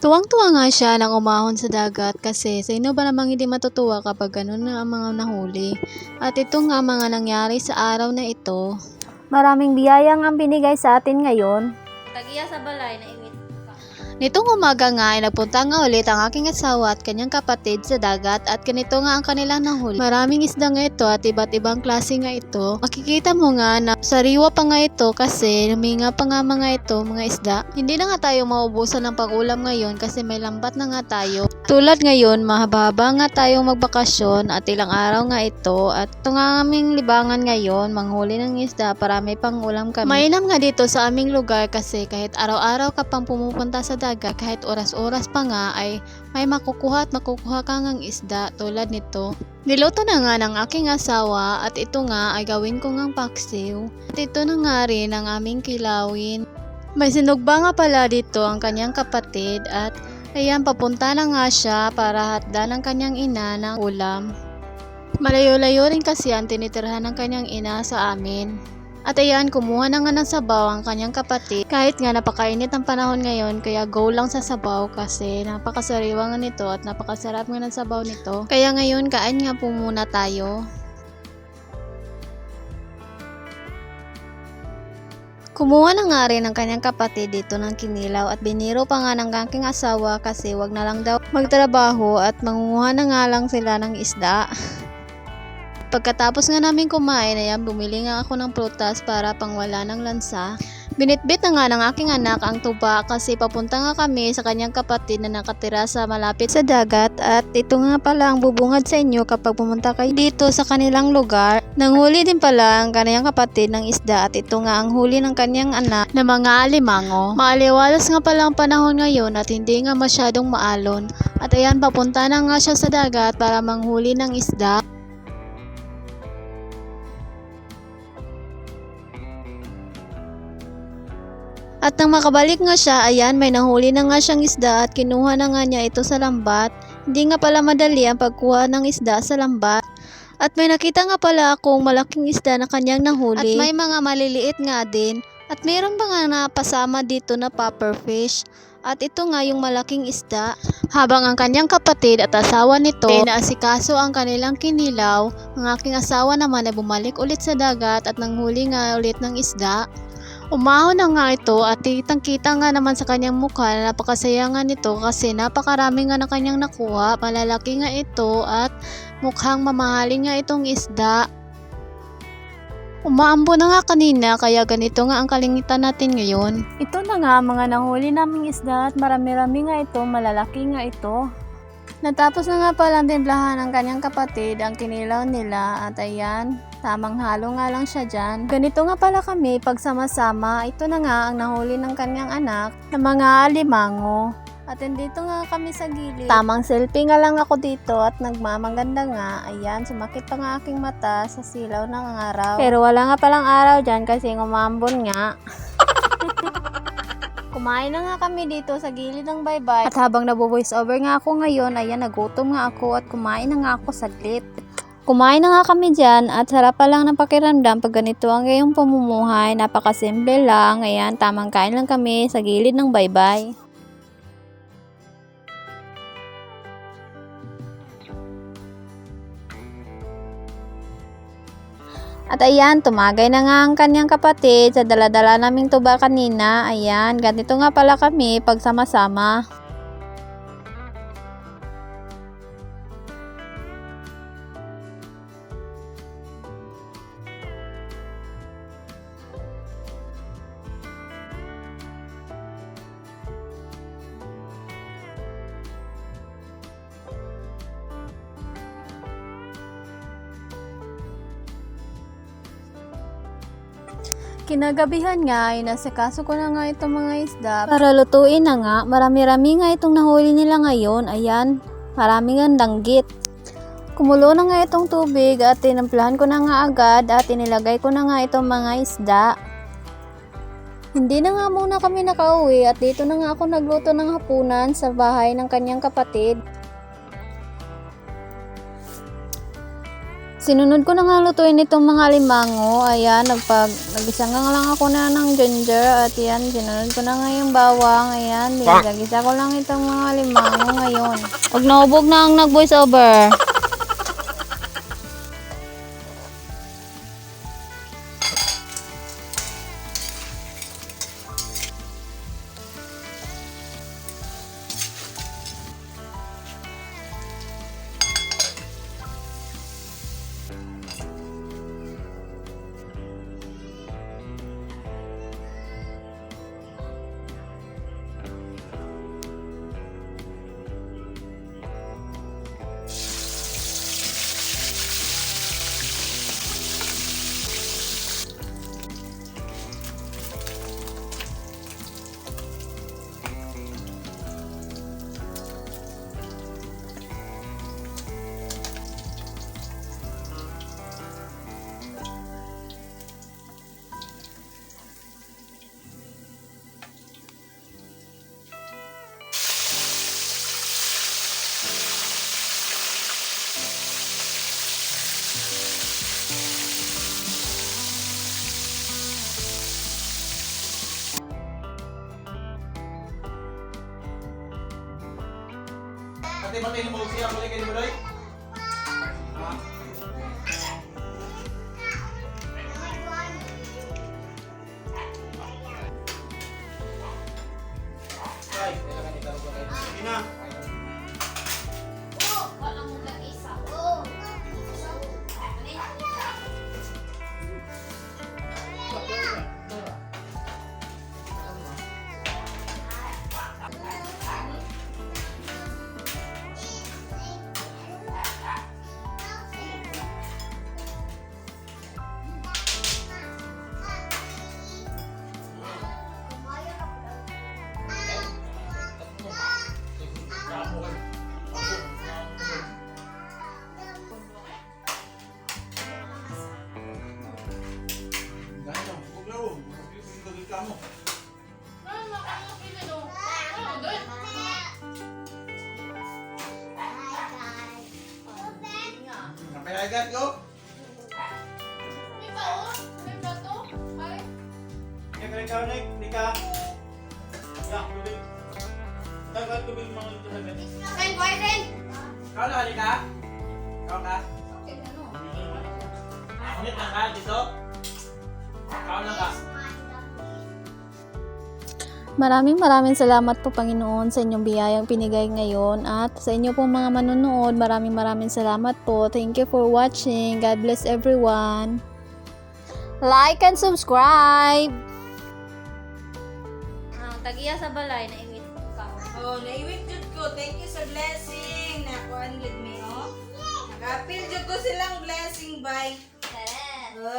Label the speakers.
Speaker 1: Tuwang-tuwa nga siya nang umahon sa dagat kasi sino ba namang hindi matutuwa kapag ganun na ang mga nahuli. At ito nga mga nangyari sa araw na ito.
Speaker 2: Maraming biyayang ang binigay sa atin ngayon.
Speaker 3: Tagiya sa balay na ingit.
Speaker 1: Nitong umaga nga ay nagpunta nga ulit ang aking asawa at kanyang kapatid sa dagat at ganito nga ang kanilang nahuli. Maraming isda nga ito at iba't ibang klase nga ito. Makikita mo nga na sariwa pa nga ito kasi huminga pa nga mga ito mga isda. Hindi na nga tayo maubusan ng pag-ulam ngayon kasi may lambat na nga tayo. Tulad ngayon, mahaba nga tayong magbakasyon at ilang araw nga ito at ito nga aming libangan ngayon, manghuli ng isda para may pang-ulam kami. Mainam nga dito sa aming lugar kasi kahit araw-araw ka pang pumupunta sa dagat, kahit oras-oras pa nga ay may makukuha at makukuha ka ngang isda tulad nito. Niluto na nga ng aking asawa at ito nga ay gawin ko ngang paksiw. At ito na nga rin ang aming kilawin. May sinugba nga pala dito ang kanyang kapatid at ayan papunta na nga siya para hatda ng kanyang ina ng ulam. Malayo-layo rin kasi ang tinitirhan ng kanyang ina sa amin. At ayan, kumuha na nga ng sabaw ang kanyang kapatid. Kahit nga napakainit ang panahon ngayon, kaya go lang sa sabaw kasi napakasariwa nga nito at napakasarap nga ng sabaw nito. Kaya ngayon, kain nga po muna tayo. Kumuha na nga rin ang kanyang kapatid dito ng kinilaw at biniro pa nga ng aking asawa kasi wag na lang daw magtrabaho at mangunguha na nga lang sila ng isda. Pagkatapos nga namin kumain, ayan, bumili nga ako ng prutas para pangwala ng lansa. Binitbit na nga ng aking anak ang tuba kasi papunta nga kami sa kanyang kapatid na nakatira sa malapit sa dagat at ito nga pala ang bubungad sa inyo kapag pumunta kayo dito sa kanilang lugar. Nanghuli din pala ang kanyang kapatid ng isda at ito nga ang huli ng kanyang anak na mga alimango. Maaliwalas nga pala ang panahon ngayon at hindi nga masyadong maalon. At ayan, papunta na nga siya sa dagat para manghuli ng isda. At nang makabalik nga siya, ayan, may nahuli na nga siyang isda at kinuha na nga niya ito sa lambat. Hindi nga pala madali ang pagkuha ng isda sa lambat. At may nakita nga pala akong malaking isda na kanyang nahuli. At may mga maliliit nga din. At mayroon pa nga napasama dito na popper fish. At ito nga yung malaking isda. Habang ang kanyang kapatid at asawa nito ay naasikaso ang kanilang kinilaw, ang aking asawa naman ay bumalik ulit sa dagat at nanghuli nga ulit ng isda. Umahon na nga ito at kitang-kita nga naman sa kanyang mukha na napakasaya nga nito kasi napakarami nga na kanyang nakuha. Malalaki nga ito at mukhang mamahalin nga itong isda. Umaambo na nga kanina kaya ganito nga ang kalingitan natin ngayon.
Speaker 2: Ito na nga mga nahuli naming isda at marami-rami nga ito, malalaki nga ito.
Speaker 1: Natapos na nga palang timplahan ng kanyang kapatid ang kinilaw nila at ayan, tamang halo nga lang siya dyan. Ganito nga pala kami pagsama-sama, ito na nga ang nahuli ng kanyang anak na mga alimango. At nandito nga kami sa gilid. Tamang selfie nga lang ako dito at nagmamaganda nga. Ayan, sumakit pa nga aking mata sa silaw ng araw.
Speaker 2: Pero wala nga palang araw dyan kasi umambon nga.
Speaker 1: Kumain na nga kami dito sa gilid ng baybay. At habang nabu-voice over nga ako ngayon, ayan, nagutom nga ako at kumain na nga ako saglit.
Speaker 2: Kumain na nga kami dyan at sarap pa lang ng pakiramdam pag ganito ang gayong pamumuhay. Napakasimple lang. Ayan, tamang kain lang kami sa gilid ng baybay. At ayan, tumagay na nga ang kanyang kapatid sa daladala naming tuba kanina. Ayan, ganito nga pala kami pag
Speaker 1: Kinagabihan nga ay nasa kaso ko na nga itong mga isda.
Speaker 2: Para lutuin na nga, marami-rami nga itong nahuli nila ngayon. Ayan, marami nga danggit. Kumulo na nga itong tubig at tinamplahan ko na nga agad at inilagay ko na nga itong mga isda. Hindi na nga muna kami nakauwi at dito na nga ako nagluto ng hapunan sa bahay ng kanyang kapatid.
Speaker 1: Sinunod ko na nga lutuin itong mga limango. Ayan, nagpag, nag-isang lang ako na ng ginger. At yan, sinunod ko na nga yung bawang. Ayan, nilagisa ko lang itong mga limango ngayon. Huwag na hubog na ang nag-voice over.
Speaker 4: Ate, matay mo siya, Huwag ka mo. Sampai agad ko. Ya, kaya ikaw, Nick. Nika. Ya, tubig. Dapat tubig mga ito sa gabi.
Speaker 3: Friend, boyfriend!
Speaker 4: Kau na, Nika? Kau ka? Ako nit na ka dito? Kau na ka?
Speaker 1: Maraming maraming salamat po Panginoon sa inyong biyayang pinigay ngayon at sa inyo pong mga manonood, maraming maraming salamat po. Thank you for watching. God bless everyone. Like and subscribe!
Speaker 3: Ah, tagiya sa balay, naimit ka.
Speaker 5: Oh, naiwit jud ko. Thank you sa blessing. Nakuan gid mi, oh. Nakapil jud ko silang blessing by.
Speaker 3: Yes.
Speaker 5: Oh.